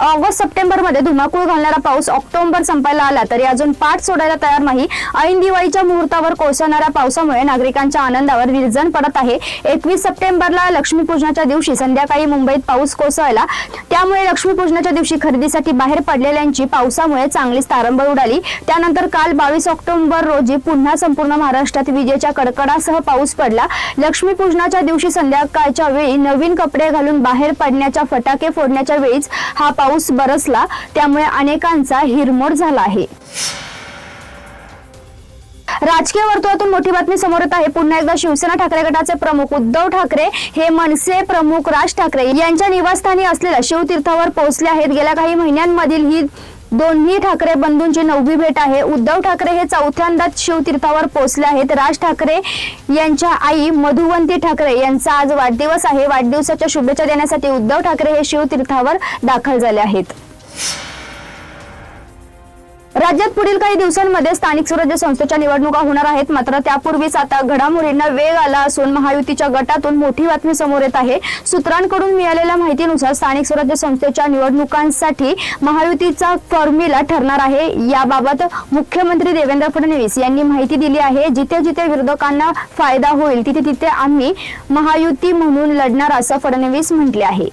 August सप्टेंबरमध्ये धुमाकूळ घालणारा पाऊस ऑक्टोबर संपायला आला तरी अजून पाठ सोडायला तयार नाही. ऐन दिवाळीच्या मुहूर्तावर कोसळणाऱ्या पावसामुळे नागरिकांच्या आनंदावर विरजण पडत आहे. एकवीस सप्टेंबरला लक्ष्मीपूजनाच्या दिवशी संध्याकाळी मुंबईत पाऊस कोसळला. त्यामुळे लक्ष्मीपूजनाच्या दिवशी खरेदीसाठी बाहेर पडलेल्यांची पावसामुळे चांगलीच तारंबळ उडाली. त्यानंतर काल बावीस ऑक्टोबर रोजी पुन्हा संपूर्ण महाराष्ट्रात विजेच्या कडकडासह पाऊस पडला. लक्ष्मीपूजनाच्या दिवशी संध्याकाळच्या वेळी नवीन कपडे घालून बाहेर पडण्याच्या फटाके फोडण्याच्या वेळीच हा पाऊस बरसला त्यामुळे अनेकांचा हिरमोड झाला आहे. राजकीय वर्तुळातून मोठी बातमी समोर येत आहे. पुन्हा एकदा शिवसेना ठाकरे गटाचे प्रमुख उद्धव ठाकरे हे मनसे प्रमुख राज ठाकरे यांच्या निवासस्थानी असलेल्या शिवतीर्थावर पोहोचले आहेत. गेल्या काही महिन्यांमधील ही दोन्ही ठाकरे बंधूंची नववी भेट आहे. उद्धव ठाकरे हे चौथ्यांदाच शिवतीर्थावर पोहोचले आहेत. राज ठाकरे यांच्या आई मधुवंती ठाकरे यांचा आज वाढदिवस आहे. वाढदिवसाच्या शुभेच्छा देण्यासाठी उद्धव ठाकरे हे शिवतीर्थावर दाखल झाले आहेत. राज्यात पुढील काही दिवसांमध्ये स्थानिक स्वराज्य संस्थेच्या निवडणुका होणार आहेत. मात्र त्यापूर्वीच आता घडामोडींना वेग आला असून महायुतीच्या गटातून मोठी बातमी समोर येत आहे. सूत्रांकडून मिळालेल्या माहितीनुसार स्थानिक स्वराज्य संस्थेच्या निवडणुकांसाठी महायुतीचा फॉर्म्युला ठरणार आहे. याबाबत मुख्यमंत्री देवेंद्र फडणवीस यांनी माहिती दिली आहे. जिथे जिथे विरोधकांना फायदा होईल तिथे तिथे आम्ही महायुती म्हणून लढणार असं फडणवीस म्हटले आहे.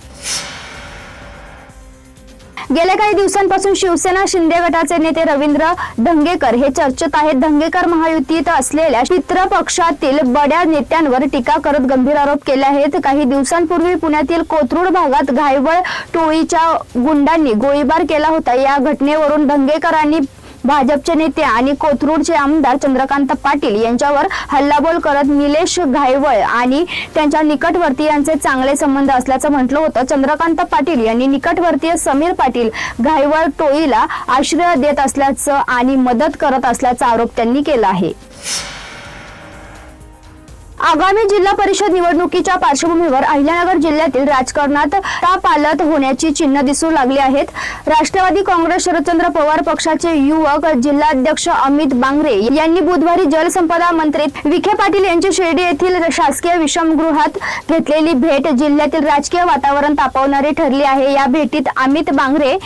गेल्या काही दिवसांपासून शिवसेना शिंदे गटाचे नेते रवींद्र धंगेकर हे चर्चेत आहेत. धंगेकर महायुतीत असलेल्या मित्र पक्षातील बड्या नेत्यांवर टीका करत गंभीर आरोप केले आहेत. काही दिवसांपूर्वी पुण्यातील कोथरूड भागात घायवळ टोळीच्या गुंडांनी गोळीबार केला होता. या घटनेवरून धंगेकरांनी भाजपचे नेते आणि कोथरूडचे आमदार चंद्रकांत पाटील यांच्यावर हल्लाबोल करत निलेश घायवळ आणि त्यांच्या निकटवर्तीयांचे चांगले संबंध असल्याचं म्हटलं होतं. चंद्रकांत पाटील यांनी निकटवर्तीय समीर पाटील घायवळ टोळीला आश्रय देत असल्याचं आणि मदत करत असल्याचा आरोप त्यांनी केला आहे. आगामी जिल्हा परिषद निवडणुकीच्या पार्श्वभूमीवर अहिल्यानगर जिल्ह्यातील राजकारणात तापालत होण्याची चिन्ह दिसू लागली आहेत. राष्ट्रवादी काँग्रेस शरदचंद्र पवार पक्षाचे युवक जिल्हाध्यक्ष अमित बांगरे यांनी बुधवारी जलसंपदा मंत्री विखे पाटील यांची शिर्डी येथील शासकीय विषमगृहात घेतलेली भेट जिल्ह्यातील राजकीय वातावरण तापवणारी ठरली आहे. या भेटीत अमित बांगरे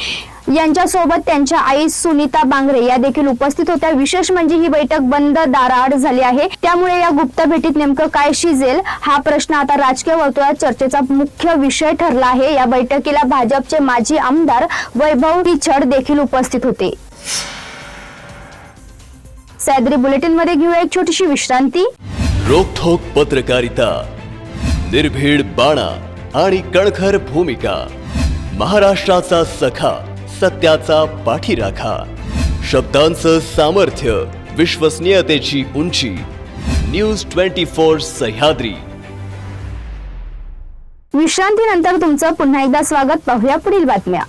यांच्यासोबत त्यांच्या आई सुनीता बांगरे या देखील उपस्थित होत्या. विशेष म्हणजे ही बैठक बंद दाराआड झाली आहे. त्यामुळे या गुप्त भेटीत नेमकं काय शिजेल हा प्रश्न आता राजकीय वर्तुळात चर्चेचा मुख्य विषय ठरला आहे. या बैठकीला भाजपचे माजी आमदार वैभव पिछड देखील उपस्थित होते. सॅद्री बुलेटिनमध्ये घेऊया एक छोटीशी विश्रांती. रोखोक पत्रकारिता निर्भीड बाणा आणि कणखर भूमिका महाराष्ट्राचा सखा सत्याचा पाठीराखा. शब्दांचं सामर्थ्य विश्वसनीयतेची उंची. News twenty four Sahyadri. विश्रांतीनंतर तुमचं पुन्हा एकदा स्वागत. पाहूया पुढील बातम्या.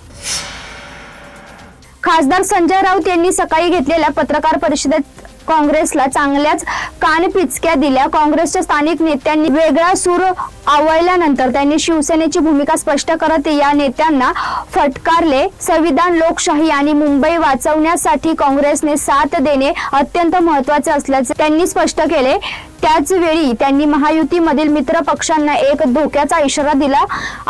खासदार संजय राऊत यांनी सकाळी घेतलेल्या पत्रकार परिषदेत काँग्रेसला चांगल्याच कानपिचक्या दिल्या. काँग्रेसच्या स्थानिक नेत्यांनी वेगळा सूर आवळल्यानंतर त्यांनी शिवसेनेची भूमिका स्पष्ट करत या नेत्यांना फटकारले. संविधान लोकशाही आणि मुंबई वाचवण्यासाठी काँग्रेसने साथ देणे अत्यंत महत्त्वाचे असल्याचे त्यांनी स्पष्ट केले. त्याचवेळी त्यांनी महायुतीमधील मित्र पक्षांना एक धोक्याचा इशारा दिला.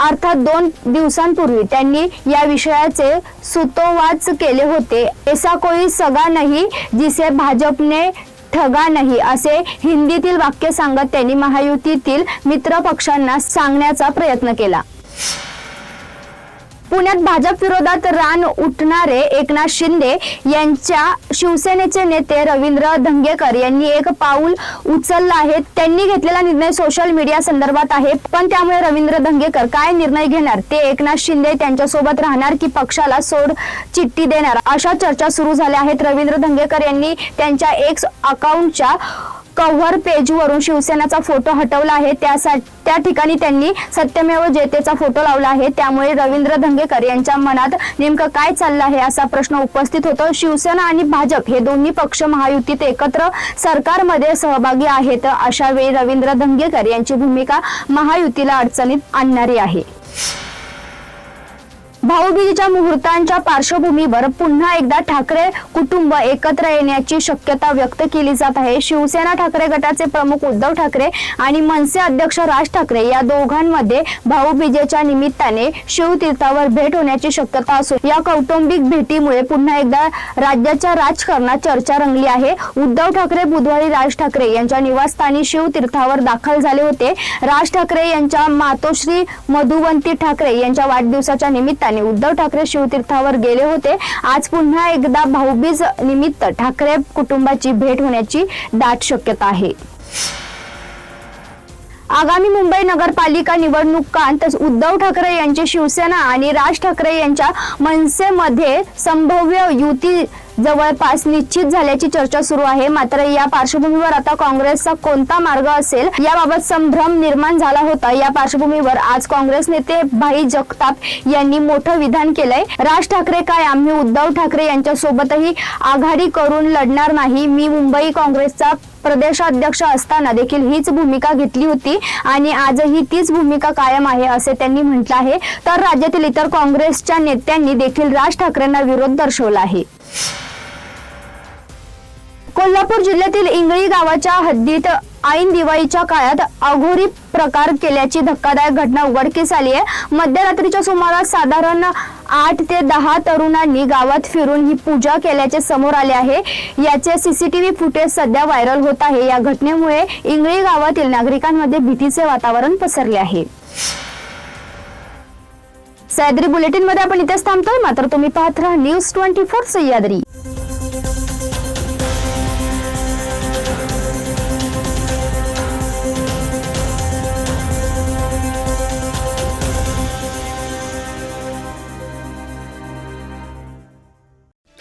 अर्थात दोन दिवसांपूर्वी त्यांनी या विषयाचे सुतोवाच केले होते. ऐसा कोई सगा नाही जिसे भाजपने ठगा नाही असे हिंदीतील वाक्य सांगत त्यांनी महायुतीतील मित्र पक्षांना सांगण्याचा प्रयत्न केला. पुण्यात भाजप विरोधात रान उठणारे एकनाथ शिंदे यांच्या शिवसेनेचे नेते रवींद्र धंगेकर यांनी एक पाऊल उचललं आहे. त्यांनी घेतलेला निर्णय सोशल मीडिया संदर्भात आहे. पण त्यामुळे रवींद्र धंगेकर काय निर्णय घेणार? ते एकनाथ शिंदे त्यांच्यासोबत राहणार की पक्षाला सोड चिठ्ठी देणार? अशा चर्चा सुरू झाल्या आहेत. रवींद्र धंगेकर यांनी त्यांच्या एक्स अकाउंटच्या कव्हर पेजवरून शिवसेनाचा फोटो हटवला आहे. त्यासाठी त्या ठिकाणी त्यांनी सत्यमेव जयतेचा फोटो लावला आहे. त्यामुळे रवींद्र धंगेकर यांच्या मनात नेमकं काय चाललं आहे असा प्रश्न उपस्थित होतो. शिवसेना आणि भाजप हे दोन्ही पक्ष महायुतीत एकत्र सरकारमध्ये सहभागी आहेत. अशा वेळी रवींद्र धंगेकर यांची भूमिका महायुतीला अडचणीत आणणारी आहे. भाऊबीजेच्या मुहूर्तांच्या पार्श्वभूमीवर पुन्हा एकदा ठाकरे कुटुंब एकत्र येण्याची शक्यता व्यक्त केली जात आहे. शिवसेना ठाकरे गटाचे प्रमुख उद्धव ठाकरे आणि मनसे अध्यक्ष राज ठाकरे या दोघांमध्ये भाऊबीजेच्या निमित्ताने शिवतीर्थावर भेट होण्याची शक्यता असून या कौटुंबिक भेटीमुळे पुन्हा एकदा राज्याच्या राजकारणात चर्चा रंगली आहे. उद्धव ठाकरे बुधवारी राज ठाकरे यांच्या निवासस्थानी शिवतीर्थावर दाखल झाले होते. राज ठाकरे यांच्या मातोश्री मधुवंती ठाकरे यांच्या वाढदिवसाच्या निमित्ताने उद्धव ठाकरे शिवतीर्थावर गेले होते. आज पुन्हा एकदा भाऊबीज निमित्त ठाकरे कुटुंबाची भेट होण्याची दाट शक्यता आहे. आगामी मुंबई नगरपालिका निवडणुकांत उद्धव ठाकरे यांची शिवसेना आणि राज ठाकरे यांच्या मनसेमध्ये संभाव्य युती जवळपास निश्चित झाल्याची चर्चा सुरू आहे. मात्र या पार्श्वभूमीवर आता काँग्रेसचा कोणता मार्ग असेल याबाबत संभ्रम निर्माण झाला होता. या पार्श्वभूमीवर आज काँग्रेस नेते भाई जगताप यांनी मोठं विधान केलंय. राज ठाकरे काय? आम्ही उद्धव ठाकरे यांच्या सोबतही आघाडी करून लढणार नाही. मी मुंबई काँग्रेसचा प्रदेशाध्यक्ष असताना देखील हीच भूमिका घेतली होती आणि आजही तीच भूमिका कायम आहे असे त्यांनी म्हटलं आहे. तर राज्यातील इतर काँग्रेसच्या नेत्यांनी देखील राज ठाकरेंना विरोध दर्शवला आहे. कोल्हापूर जिल्ह्यातील इंगळी गावाच्या हद्दीत ऐन दिवाळीच्या काळात अघोरी प्रकार केल्याची धक्कादायक घटना उघडकीस आली आहे. मध्यरात्रीच्या सुमारास साधारण आठ ते दहा तरुणांनी गावात फिरून ही पूजा केल्याचे समोर आले आहे. याचे सीसीटीव्ही फुटेज सध्या व्हायरल होत आहे. या घटनेमुळे इंगळी गावातील नागरिकांमध्ये भीतीचे वातावरण पसरले आहे. सह्याद्री बुलेटिनमध्ये आपण इथेच थांबतोय. मात्र तुम्ही पाहत राहा न्यूज ट्वेंटी फोर सह्याद्री.